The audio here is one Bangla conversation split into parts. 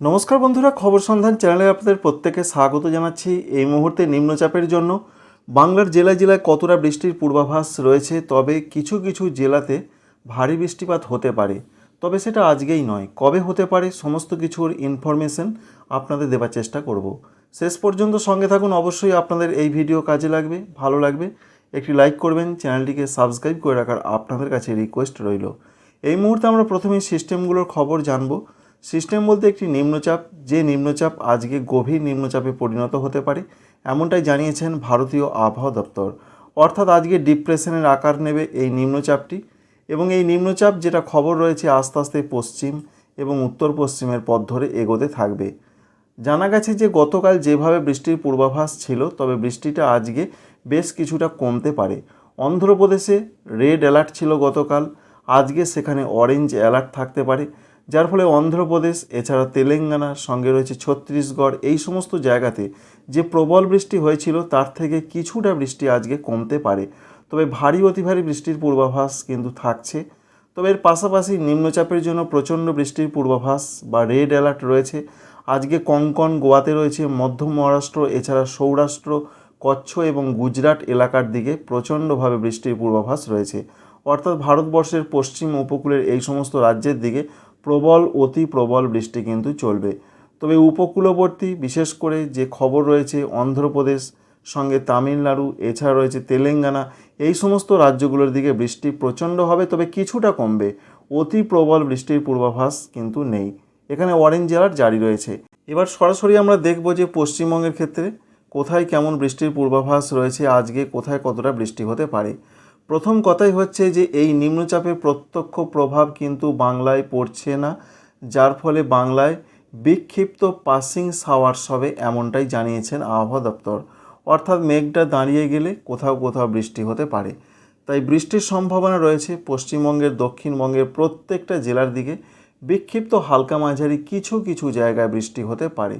নমস্কার বন্ধুরা, খবর সন্ধান চ্যানেলে আপনাদের প্রত্যেকে স্বাগত জানাচ্ছি। এই মুহূর্তে নিম্নচাপের জন্য বাংলার জেলায় জেলায় কতটা বৃষ্টির পূর্বাভাস রয়েছে, তবে কিছু কিছু জেলাতে ভারী বৃষ্টিপাত হতে পারে। তবে সেটা আজকেই নয়, কবে হতে পারে সমস্ত কিছুর ইনফরমেশন আপনাদের দেওয়ার চেষ্টা করব। শেষ পর্যন্ত সঙ্গে থাকুন, অবশ্যই আপনাদের এই ভিডিও কাজে লাগবে, ভালো লাগবে। একটি লাইক করবেন, চ্যানেলটিকে সাবস্ক্রাইব করে রাখার আপনাদের কাছে রিকোয়েস্ট রইল। এই মুহূর্তে আমরা প্রথমেই সিস্টেমগুলোর খবর জানব। সিস্টেম বলতে একটি নিম্নচাপ, যে নিম্নচাপ আজকে গভীর নিম্নচাপে পরিণত হতে পারে, এমনটাই জানিয়েছেন ভারতীয় আবহাওয়া দপ্তর। অর্থাৎ আজকে ডিপ্রেশনের আকার নেবে এই নিম্নচাপটি এবং এই নিম্নচাপ যেটা খবর রয়েছে আস্তে আস্তে পশ্চিম এবং উত্তর পশ্চিমের পথ ধরে এগোতে থাকবে। জানা গেছে যে গতকাল যেভাবে বৃষ্টির পূর্বাভাস ছিল, তবে বৃষ্টিটা আজকে বেশ কিছুটা কমতে পারে। অন্ধ্রপ্রদেশে রেড অ্যালার্ট ছিল গতকাল, আজকে সেখানে অরেঞ্জ অ্যালার্ট থাকতে পারে। যার ফলে অন্ধ্রপ্রদেশ, এছাড়া তেলেঙ্গানার সঙ্গে রয়েছে ছত্তিশগড়, এই সমস্ত জায়গাতে যে প্রবল বৃষ্টি হয়েছিল, তার থেকে কিছুটা বৃষ্টি আজকে কমতে পারে। তবে ভারী অতি ভারী বৃষ্টির পূর্বাভাস কিন্তু থাকছে। তবে এর পাশাপাশি নিম্নচাপের জন্য প্রচণ্ড বৃষ্টির পূর্বাভাস বা রেড অ্যালার্ট রয়েছে। আজকে কঙ্কন, গোয়াতে রয়েছে মধ্য মহারাষ্ট্র, এছাড়া সৌরাষ্ট্র, কচ্ছ এবং গুজরাট এলাকার দিকে প্রচণ্ডভাবে বৃষ্টির পূর্বাভাস রয়েছে। অর্থাৎ ভারতবর্ষের পশ্চিম উপকূলের এই সমস্ত রাজ্যের দিকে প্রবল, অতি প্রবল বৃষ্টি কিন্তু চলবে। তবে উপকূলবর্তী, বিশেষ করে যে খবর রয়েছে অন্ধ্রপ্রদেশ, সঙ্গে তামিলনাড়ু, এছাড়া রয়েছে তেলেঙ্গানা, এই সমস্ত রাজ্যগুলোর দিকে বৃষ্টি প্রচণ্ড হবে, তবে কিছুটা কমবে। অতি প্রবল বৃষ্টির পূর্বাভাস কিন্তু নেই। এখানে অরেঞ্জ অ্যালার্ট জারি রয়েছে। এবার সরাসরি আমরা দেখব যে পশ্চিমবঙ্গের ক্ষেত্রে কোথায় কেমন বৃষ্টির পূর্বাভাস রয়েছে, আজকে কোথায় কতটা বৃষ্টি হতে পারে। প্রথম কথাই হচ্ছে যে এই নিম্নচাপের প্রত্যক্ষ প্রভাব কিন্তু বাংলায় পড়ছে না, যার ফলে বাংলায় বিক্ষিপ্ত পাসিং শাওয়ার্স হবে এমনটাই জানিয়েছেন আবহাওয়া দপ্তর। অর্থাৎ মেঘটা দাঁড়িয়ে গেলে কোথাও কোথাও বৃষ্টি হতে পারে। তাই বৃষ্টির সম্ভাবনা রয়েছে পশ্চিমবঙ্গের, দক্ষিণবঙ্গের প্রত্যেকটা জেলার দিকে। বিক্ষিপ্ত হালকা মাঝারি কিছু কিছু জায়গায় বৃষ্টি হতে পারে।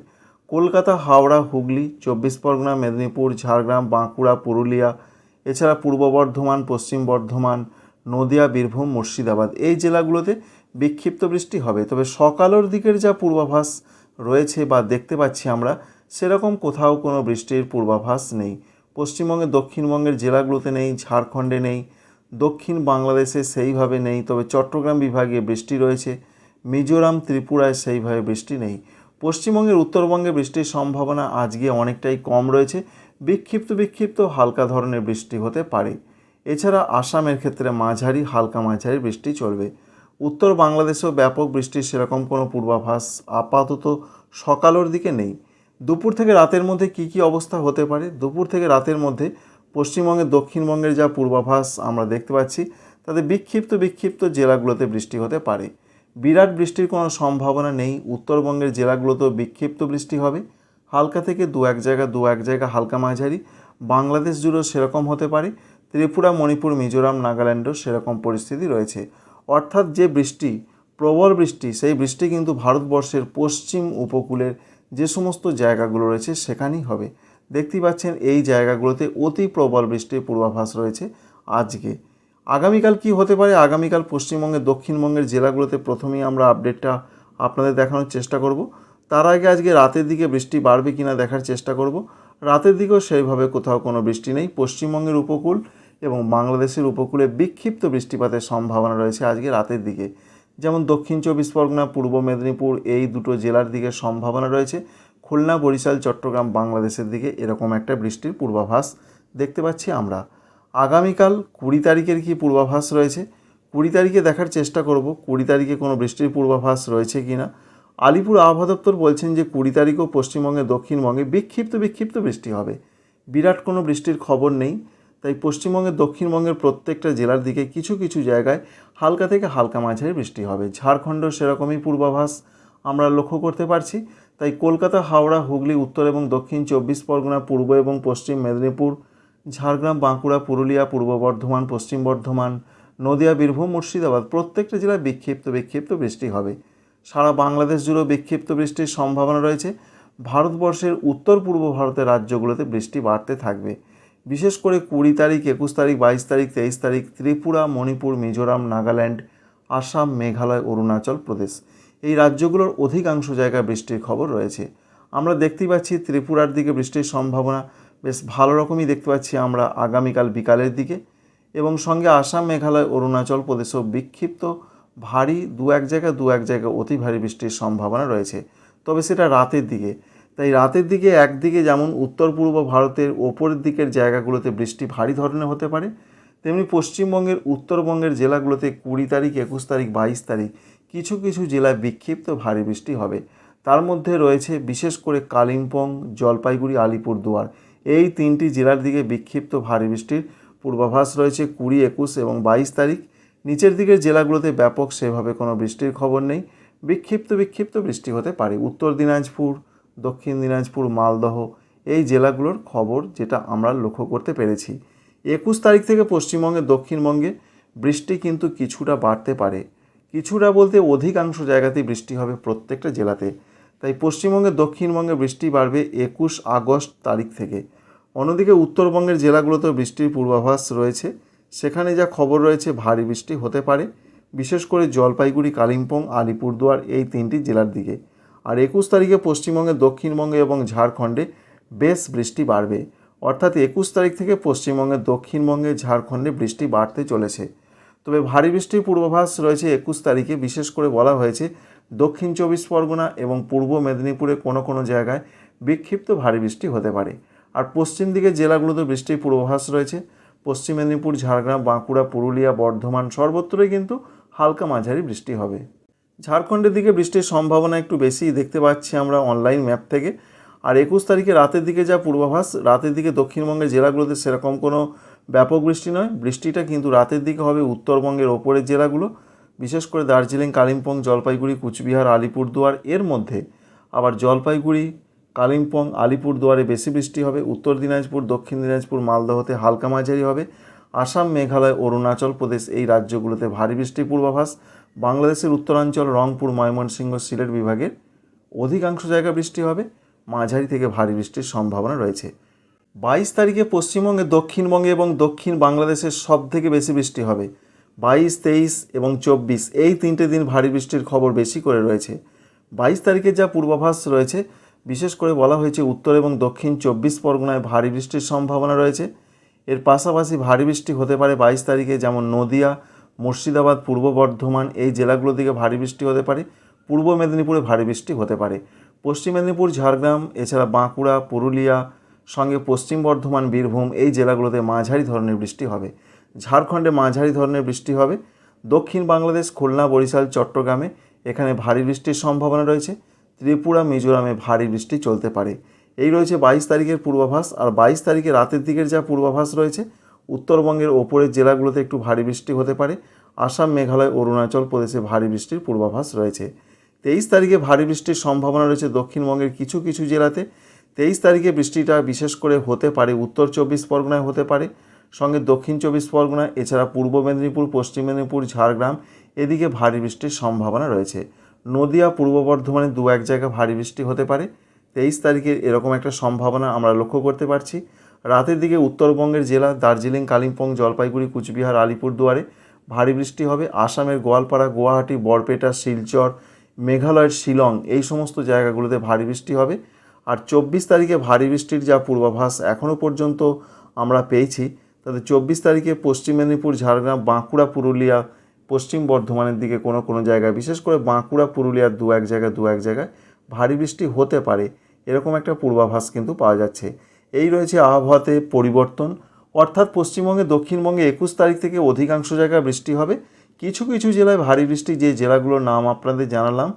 কলকাতা, হাওড়া, হুগলি, চব্বিশ পরগনা, মেদিনীপুর, ঝাড়গ্রাম, বাঁকুড়া, পুরুলিয়া এছাড়া পূর্ব বর্ধমান, পশ্চিম বর্ধমান, নদিয়া, বীরভূম, মুর্শিদাবাদ এই জেলাগুলোতে বিক্ষিপ্ত বৃষ্টি হবে। তবে সকালের দিকের যা পূর্বাভাস রয়েছে বা দেখতে পাচ্ছি আমরা, সেরকম কোথাও কোনো বৃষ্টির পূর্বাভাস নেই। পশ্চিমবঙ্গের, দক্ষিণবঙ্গের জেলাগুলোতে নেই, ঝাড়খণ্ডে নেই, দক্ষিণ বাংলাদেশে সেইভাবে নেই, তবে চট্টগ্রাম বিভাগে বৃষ্টি রয়েছে, মিজোরাম, ত্রিপুরায় সেইভাবে বৃষ্টি নেই। পশ্চিমবঙ্গের, উত্তরবঙ্গে বৃষ্টির সম্ভাবনা আজকে অনেকটাই কম রয়েছে বিক্ষিপ্ত বিক্ষিপ্ত হালকা ধরনের বৃষ্টি হতে পারে। এছাড়া আসামের ক্ষেত্রে মাঝারি হালকা মাঝারি বৃষ্টি চলবে। উত্তর বাংলাদেশেও ব্যাপক বৃষ্টির সেরকম কোনো পূর্বাভাস আপাতত সকালের দিকে নেই। দুপুর থেকে রাতের মধ্যে কি কি অবস্থা হতে পারে? দুপুর থেকে রাতের মধ্যে পশ্চিমবঙ্গের দক্ষিণবঙ্গের যা পূর্বাভাস আমরা দেখতে পাচ্ছি, তাতে বিক্ষিপ্ত বিক্ষিপ্ত জেলাগুলোতে বৃষ্টি হতে পারে। বিরাট বৃষ্টির কোনো সম্ভাবনা নেই। উত্তরবঙ্গের জেলাগুলোতেও বিক্ষিপ্ত বৃষ্টি হবে। হালকা থেকে দু এক জায়গা, দু এক জায়গা হালকা মাঝারি। বাংলাদেশ জুড়েও সেরকম হতে পারে। ত্রিপুরা, মণিপুর, মিজোরাম, নাগাল্যান্ডেও সেরকম পরিস্থিতি রয়েছে। অর্থাৎ যে বৃষ্টি, প্রবল বৃষ্টি, সেই বৃষ্টি কিন্তু ভারতবর্ষের পশ্চিম উপকূলের যে সমস্ত জায়গাগুলো রয়েছে সেখানেই হবে। দেখতেই পাচ্ছেন এই জায়গাগুলোতে অতি প্রবল বৃষ্টির পূর্বাভাস রয়েছে আজকে। আগামীকাল কি হতে পারে? আগামীকাল পশ্চিমবঙ্গের, দক্ষিণবঙ্গের জেলাগুলোতে প্রথমেই আমরা আপডেটটা আপনাদের দেখানোর চেষ্টা করব। তার আগে আজকে রাতের দিকে বৃষ্টি বাড়বে কিনা দেখার চেষ্টা করব। রাতের দিকেও সেইভাবে কোথাও কোনো বৃষ্টি নেই। পশ্চিমবঙ্গের উপকূল এবং বাংলাদেশের উপকূলে বিক্ষিপ্ত বৃষ্টিপাতের সম্ভাবনা রয়েছে আজকে রাতের দিকে। যেমন দক্ষিণ চব্বিশ পরগনা, পূর্ব মেদিনীপুর এই দুটো জেলার দিকে সম্ভাবনা রয়েছে। খুলনা, বরিশাল, চট্টগ্রাম বাংলাদেশের দিকে এরকম একটা বৃষ্টির পূর্বাভাস দেখতে পাচ্ছি আমরা। আগামীকাল কুড়ি তারিখের কি পূর্বাভাস রয়েছে? কুড়ি তারিখে দেখার চেষ্টা করব। কুড়ি তারিখে কোনো বৃষ্টির পূর্বাভাস রয়েছে কি না আলিপুর আবহাওয়া দপ্তর বলছেন যে কুড়ি তারিখও পশ্চিমবঙ্গে দক্ষিণবঙ্গে বিক্ষিপ্ত বিক্ষিপ্ত বৃষ্টি হবে। বিরাট কোনো বৃষ্টির খবর নেই। তাই পশ্চিমবঙ্গের দক্ষিণবঙ্গের প্রত্যেকটা জেলার দিকে কিছু কিছু জায়গায় হালকা থেকে হালকা মাঝারি বৃষ্টি হবে। ঝাড়খণ্ডেও সেরকমই পূর্বাভাস আমরা লক্ষ্য করতে পারছি। তাই কলকাতা, হাওড়া, হুগলি, উত্তর এবং দক্ষিণ চব্বিশ পরগনা, পূর্ব এবং পশ্চিম মেদিনীপুর, ঝাড়গ্রাম, বাঁকুড়া, পুরুলিয়া, পূর্ব বর্ধমান, পশ্চিম বর্ধমান, নদিয়া, বীরভূম, মুর্শিদাবাদ প্রত্যেকটা জেলায় বিক্ষিপ্ত বিক্ষিপ্ত বৃষ্টি হবে। সারা বাংলাদেশ জুড়েও বিক্ষিপ্ত বৃষ্টির সম্ভাবনা রয়েছে। ভারতবর্ষের উত্তর পূর্ব ভারতের রাজ্যগুলোতে বৃষ্টি বাড়তে থাকবে। বিশেষ করে কুড়ি তারিখ, একুশ তারিখ, বাইশ তারিখ, তেইশ তারিখ ত্রিপুরা, মণিপুর, মিজোরাম, নাগাল্যান্ড, আসাম, মেঘালয়, অরুণাচল প্রদেশ এই রাজ্যগুলোর অধিকাংশ জায়গায় বৃষ্টির খবর রয়েছে। আমরা দেখতেই পাচ্ছি ত্রিপুরার দিকে বৃষ্টির সম্ভাবনা বেশ ভালো রকমই দেখতে পাচ্ছি আমরা আগামীকাল বিকালের দিকে এবং সঙ্গে আসাম, মেঘালয়, অরুণাচল প্রদেশেও বিক্ষিপ্ত ভারী দু এক জায়গায় দু এক জায়গায় অতি ভারী বৃষ্টির সম্ভাবনা রয়েছে। তবে সেটা রাতের দিকে। তাই রাতের দিকে একদিকে যেমন উত্তর পূর্ব ভারতের ওপরের দিকের জায়গাগুলোতে বৃষ্টি ভারী ধরনের হতে পারে, তেমনি পশ্চিমবঙ্গের উত্তরবঙ্গের জেলাগুলোতে কুড়ি তারিখ, একুশ তারিখ, বাইশ তারিখ কিছু কিছু জেলায় বিক্ষিপ্ত ভারী বৃষ্টি হবে। তার মধ্যে রয়েছে বিশেষ করে কালিম্পং, জলপাইগুড়ি, আলিপুরদুয়ার। এই তিনটি জেলার দিকে বিক্ষিপ্ত ভারী বৃষ্টির পূর্বাভাস রয়েছে কুড়ি, একুশ এবং বাইশ তারিখ। নিচের দিকের জেলাগুলোতে ব্যাপক সেভাবে কোনো বৃষ্টির খবর নেই। বিক্ষিপ্ত বিক্ষিপ্ত বৃষ্টি হতে পারে। উত্তর দিনাজপুর, দক্ষিণ দিনাজপুর, মালদহ এই জেলাগুলোর খবর যেটা আমরা লক্ষ্য করতে পেরেছি। একুশ তারিখ থেকে পশ্চিমবঙ্গে, দক্ষিণবঙ্গে বৃষ্টি কিন্তু কিছুটা বাড়তে পারে। কিছুটা বলতে অধিকাংশ জায়গাতেই বৃষ্টি হবে প্রত্যেকটা জেলাতে। তাই পশ্চিমবঙ্গে, দক্ষিণবঙ্গে বৃষ্টি বাড়বে একুশ আগস্ট তারিখ থেকে। অন্যদিকে উত্তরবঙ্গের জেলাগুলোতেও বৃষ্টির পূর্বাভাস রয়েছে। সেখানে যা খবর রয়েছে, ভারী বৃষ্টি হতে পারে। বিশেষ করে জলপাইগুড়ি, কালিম্পং, আলিপুরদুয়ার এই তিনটি জেলার দিকে। আর একুশ তারিখে পশ্চিমবঙ্গে, দক্ষিণবঙ্গে এবং ঝাড়খণ্ডে বেশ বৃষ্টি বাড়বে। অর্থাৎ একুশ তারিখ থেকে পশ্চিমবঙ্গে, দক্ষিণবঙ্গে, ঝাড়খণ্ডে বৃষ্টি বাড়তে চলেছে। তবে ভারী বৃষ্টির পূর্বাভাস রয়েছে একুশ তারিখে। বিশেষ করে বলা হয়েছে, দক্ষিণ চব্বিশ পরগনা এবং পূর্ব মেদিনীপুরে কোনো কোনো জায়গায় বিক্ষিপ্ত ভারী বৃষ্টি হতে পারে। আর পশ্চিম দিকে জেলাগুলোতে বৃষ্টির পূর্বাভাস রয়েছে। পশ্চিম মেদিনীপুর, ঝাড়গ্রাম, বাঁকুড়া, পুরুলিয়া, বর্ধমান সর্বত্রই কিন্তু হালকা মাঝারি বৃষ্টি হবে। ঝাড়খণ্ডের দিকে বৃষ্টির সম্ভাবনা একটু বেশি দেখতে পাচ্ছি আমরা অনলাইন ম্যাপ থেকে। আর একুশ তারিখে রাতের দিকে যা পূর্বাভাস, রাতের দিকে দক্ষিণবঙ্গের জেলাগুলোতে সেরকম কোনো ব্যাপক বৃষ্টি নয়। বৃষ্টিটা কিন্তু রাতের দিকে হবে উত্তরবঙ্গের ওপরের জেলাগুলো, বিশেষ করে দার্জিলিং, কালিম্পং, জলপাইগুড়ি, কুচবিহার, আলিপুরদুয়ার এর মধ্যে। আবার জলপাইগুড়ি কালিম্পং, আলিপুরদুয়ারে বেশি বৃষ্টি হবে। উত্তর দিনাজপুর, দক্ষিণ দিনাজপুর, মালদহতে হালকা মাঝারি হবে। আসাম, মেঘালয়, অরুণাচল প্রদেশ এই রাজ্যগুলোতে ভারী বৃষ্টির পূর্বাভাস। বাংলাদেশের উত্তরাঞ্চল, রংপুর, ময়মনসিংহ, সিলেট বিভাগের অধিকাংশ জায়গা বৃষ্টি হবে। মাঝারি থেকে ভারী বৃষ্টির সম্ভাবনা রয়েছে। বাইশ তারিখে পশ্চিমবঙ্গে, দক্ষিণবঙ্গে এবং দক্ষিণ বাংলাদেশের সব থেকে বেশি বৃষ্টি হবে। বাইশ, তেইশ এবং চব্বিশ এই তিনটে দিন ভারী বৃষ্টির খবর বেশি করে রয়েছে। বাইশ তারিখে যা পূর্বাভাস রয়েছে বিশেষ করে বলা হয়েছে উত্তর এবং দক্ষিণ চব্বিশ পরগনায় ভারী বৃষ্টির সম্ভাবনা রয়েছে। এর পাশাপাশি ভারী বৃষ্টি হতে পারে বাইশ তারিখে, যেমন নদিয়া, মুর্শিদাবাদ, পূর্ব বর্ধমান, এই জেলাগুলো দিকে ভারী বৃষ্টি হতে পারে। পূর্ব মেদিনীপুরে ভারী বৃষ্টি হতে পারে। পশ্চিম মেদিনীপুর, ঝাড়গ্রাম, এছাড়া বাঁকুড়া, পুরুলিয়া, সঙ্গে পশ্চিম বর্ধমান, বীরভূম, এই জেলাগুলোতে মাঝারি ধরনের বৃষ্টি হবে। ঝাড়খণ্ডে মাঝারি ধরনের বৃষ্টি হবে। দক্ষিণ বাংলাদেশ, খুলনা, বরিশাল, চট্টগ্রামে এখানে ভারী বৃষ্টির সম্ভাবনা রয়েছে। ত্রিপুরা, মিজোরামে ভারী বৃষ্টি চলতে পারে। এই রয়েছে বাইশ তারিখের পূর্বাভাস আর বাইশ তারিখে রাতের দিকের যা পূর্বাভাস রয়েছে, উত্তরবঙ্গের ওপরের জেলাগুলোতে একটু ভারী বৃষ্টি হতে পারে। আসাম, মেঘালয়, অরুণাচল প্রদেশে ভারী বৃষ্টির পূর্বাভাস রয়েছে। তেইশ তারিখে ভারী বৃষ্টির সম্ভাবনা রয়েছে দক্ষিণবঙ্গের কিছু কিছু জেলাতে। তেইশ তারিখে বৃষ্টিটা বিশেষ করে হতে পারে, উত্তর চব্বিশ পরগনায় হতে পারে। সঙ্গে দক্ষিণ চব্বিশ পরগনা এছাড়া পূর্ব মেদিনীপুর, পশ্চিম মেদিনীপুর, ঝাড়গ্রাম, এদিকে ভারী বৃষ্টির সম্ভাবনা রয়েছে। নদিয়া, পূর্ব বর্ধমানে দু এক জায়গায় ভারী বৃষ্টি হতে পারে। তেইশ তারিখে এরকম একটা সম্ভাবনা আমরা লক্ষ্য করতে পারছি। রাতের দিকে উত্তরবঙ্গের জেলা দার্জিলিং, কালিম্পং, জলপাইগুড়ি, কুচবিহার আলিপুরদুয়ারে ভারী বৃষ্টি হবে। আসামের গোয়ালপাড়া, গুয়াহাটি, বরপেটা, শিলচর, মেঘালয়ের শিলং এই সমস্ত জায়গাগুলোতে ভারী বৃষ্টি হবে। আর চব্বিশ তারিখে ভারী বৃষ্টির যা পূর্বাভাস এখনও পর্যন্ত আমরা পেয়েছি, তাতে চব্বিশ তারিখে পশ্চিম মেদিনীপুর, ঝাড়গ্রাম, বাঁকুড়া, পুরুলিয়া পশ্চিম বর্ধমানের দিকে কোনো কোনো জায়গায়, বিশেষ করে বাঁকুড়া পুরুলিয়ার দু এক জায়গায়, দু এক জায়গায় ভারী বৃষ্টি হতে পারে। এরকম একটা পূর্বাভাস কিন্তু পাওয়া যাচ্ছে। এই রয়েছে আবহাওয়াতে পরিবর্তন। অর্থাৎ পশ্চিমবঙ্গে, দক্ষিণবঙ্গে একুশ তারিখ থেকে অধিকাংশ জায়গায় বৃষ্টি হবে। কিছু কিছু জেলায় ভারী বৃষ্টি, যে জেলাগুলোর নাম আপনাদের জানালাম।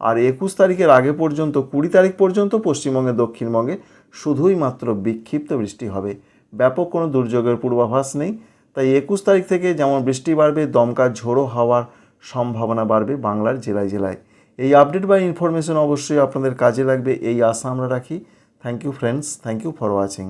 আর একুশ তারিখের আগে পর্যন্ত, কুড়ি তারিখ পর্যন্ত পশ্চিমবঙ্গে, দক্ষিণবঙ্গে শুধুই মাত্র বিক্ষিপ্ত বৃষ্টি হবে। ব্যাপক কোনো দুর্যোগের পূর্বাভাস নেই। তাই একুশ তারিখ থেকে যেমন বৃষ্টি বাড়বে, দমকা ঝোড়ো হওয়ার সম্ভাবনা বাড়বে বাংলার জেলায় জেলায়। এই আপডেট বা ইনফরমেশন অবশ্যই আপনাদের কাজে লাগবে, এই আশা আমরা রাখি। Thank you friends thank you for watching